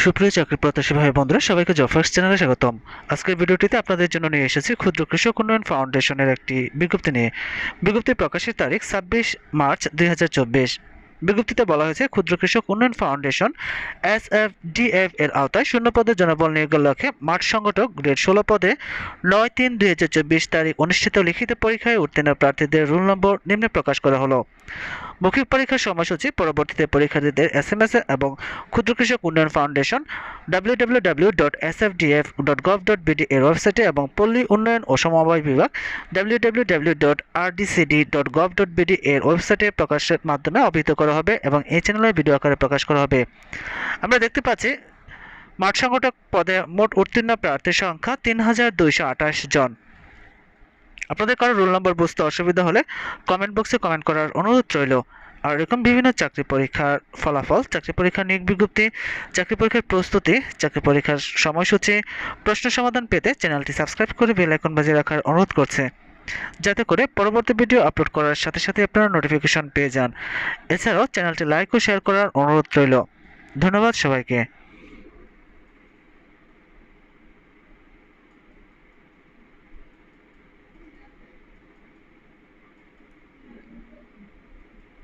সুপ্রিয় চাকরি প্রত্যাশী ভাই বন্ধুরা, সবাইকে জফার্স চ্যানেলে স্বাগতম। আজকের ভিডিওটিতে আপনাদের জন্য নিয়ে এসেছি ক্ষুদ্র কৃষক উন্নয়ন ফাউন্ডেশনের একটি বিজ্ঞপ্তি নিয়ে। বিজ্ঞপ্তি প্রকাশের তারিখ ছাব্বিশ মার্চ দুই হাজার চব্বিশ। বিজ্ঞপ্তিতে বলা হয়েছে, ক্ষুদ্র কৃষক উন্নয়ন ফাউন্ডেশন এস এফ ডিএফ এর আওতায় শূন্য পদে জনবল নিয়োগের লক্ষ্যে মাঠ সংগঠক গ্রেড ষোলো পদে নয় তিন দুই হাজার চব্বিশ তারিখ অনুষ্ঠিত লিখিত পরীক্ষায় উত্তীর্ণ প্রার্থীদের রোল নম্বর নিম্নে প্রকাশ করা হলো। মৌখিক পরীক্ষার সময়সূচি পরবর্তীতে পরীক্ষার্থীদের এস এম এস এবং ক্ষুদ্র কৃষক উন্নয়ন foundation W W W dot S F DF dot gov dot BD এর ওয়েবসাইটে এবং পল্লী উন্নয়ন ও সমবায় বিভাগ W W W dot RDCD dot gov dot BD এর ওয়েবসাইটে প্রকাশের মাধ্যমে অভিহিত করা হবে এবং এই চ্যানেলে ভিডিও আকারে প্রকাশ করা হবে। আমরা দেখতে পাচ্ছি, মাঠ সংগঠক পদে মোট উত্তীর্ণ প্রার্থীর সংখ্যা তিন হাজার দুইশো আঠাশ জন। আপনাদের কারও রোল নম্বর বুঝতে অসুবিধা হলে কমেন্ট বক্সে কমেন্ট করার অনুরোধ রইল। আর এরকম বিভিন্ন চাকরি পরীক্ষার ফলাফল, চাকরি পরীক্ষার নিয়োগ বিজ্ঞপ্তি, চাকরি পরীক্ষার প্রস্তুতি, চাকরি পরীক্ষার সময়সূচি, প্রশ্ন সমাধান পেতে চ্যানেলটি সাবস্ক্রাইব করে বেল আইকন বাজিয়ে রাখার অনুরোধ করছে। যাতে করে পরবর্তী ভিডিও আপলোড করার সাথে সাথে আপনারা নোটিফিকেশন পেয়ে যান। এছাড়াও চ্যানেলটি লাইক ও শেয়ার করার অনুরোধ রইল। ধন্যবাদ সবাইকে।